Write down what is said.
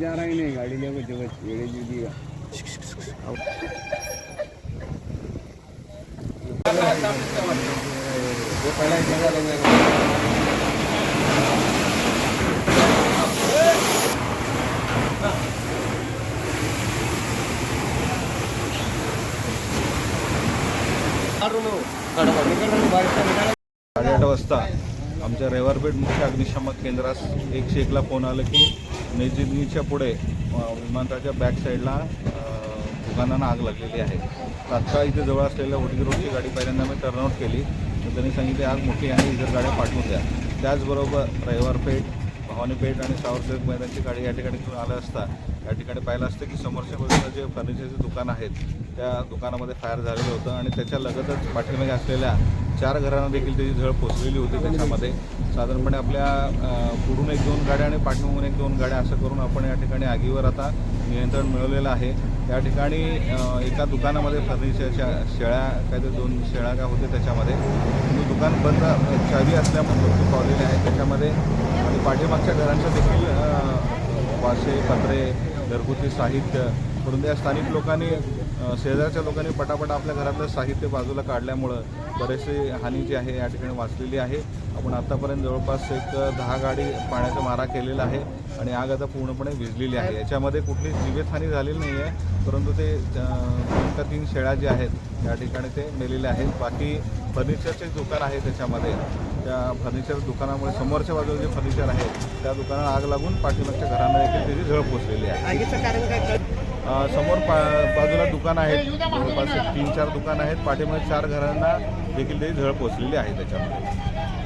जा रहा ही नहीं गाड़ी लेकर जब एड़े जी दिया वो पहला एक जगह लगे साडेआठ वाजता आमच्या रविवारपेठ मुख्य अग्निशामक केंद्रास एकशे एकला फोन आलं की मेजिनीच्या पुढे विमानतळाच्या बॅक साईडला दुकानांना आग लागलेली आहे. तात्काळ इथे जवळ असलेल्या ओटी रोडची गाडी पहिल्यांदा मी टर्नआउट केली. तर त्यांनी सांगितले आग मोठी आहे इतर गाड्या पाठवून द्या. त्याचबरोबर रविवारपेठ भवानीपेठ आणि सावरसेवक मैदानची गाडी या ठिकाणी घेऊन आलं असता या ठिकाणी पाहिलं असतं की समोरच्या बाजूला जे फर्निचरचे दुकान आहेत त्या दुकानामध्ये फायर झालेलं होतं आणि त्याच्या लगतच पाठीमागे असलेल्या चार घरांना देखील त्याची झळ पोचलेली होती त्याच्यामध्ये. साधारणपणे आपल्या पुढून एक दोन गाड्या आणि पाठीमागून एक दोन गाड्या असं करून आपण या ठिकाणी आगीवर आता नियंत्रण मिळवलेलं आहे. त्या ठिकाणी एका दुकानामध्ये फर्निचरच्या शेळ्या काय ते दोन शेळ्या काय होते त्याच्यामध्ये. दुकान बंद चावी असल्यामुळे लोक पावलेले त्याच्यामध्ये आणि पाठीमागच्या घरांचं देखील वासे पत्रे घरगुती साहित्य म्हणून या स्थानिक लोकांनी शेजारच्या लोकांनी पटापट आपल्या घरातलं साहित्य बाजूला काढल्यामुळं बरेचसे हानी जी आहे या ठिकाणी वाचलेली आहे. आपण आत्तापर्यंत जवळपास एक दहा गाडी पाण्याचा मारा केलेला आहे आणि आग आता पूर्णपणे विजलेली आहे. याच्यामध्ये कुठलीच जीवितहानी झालेली नाही आहे परंतु ते दोन का तीन शेळ्या ज्या आहेत त्या ठिकाणी ते मेलेले आहेत. बाकी फर्निचरचे दुकान आहे त्याच्यामध्ये. त्या फर्निचर दुकानामुळे समोरच्या बाजूला जे फर्निचर आहे त्या दुकानाला आग लागून पाठीमागच्या घरांना देखील त्याची झळ पोचलेली आहे. समोर पा बाजूला दुकान आहेत. जवळपास तीन चार दुकान आहेत. पाठीमागे चार घरांना देखील त्याची झळ पोचलेली आहे त्याच्यामध्ये.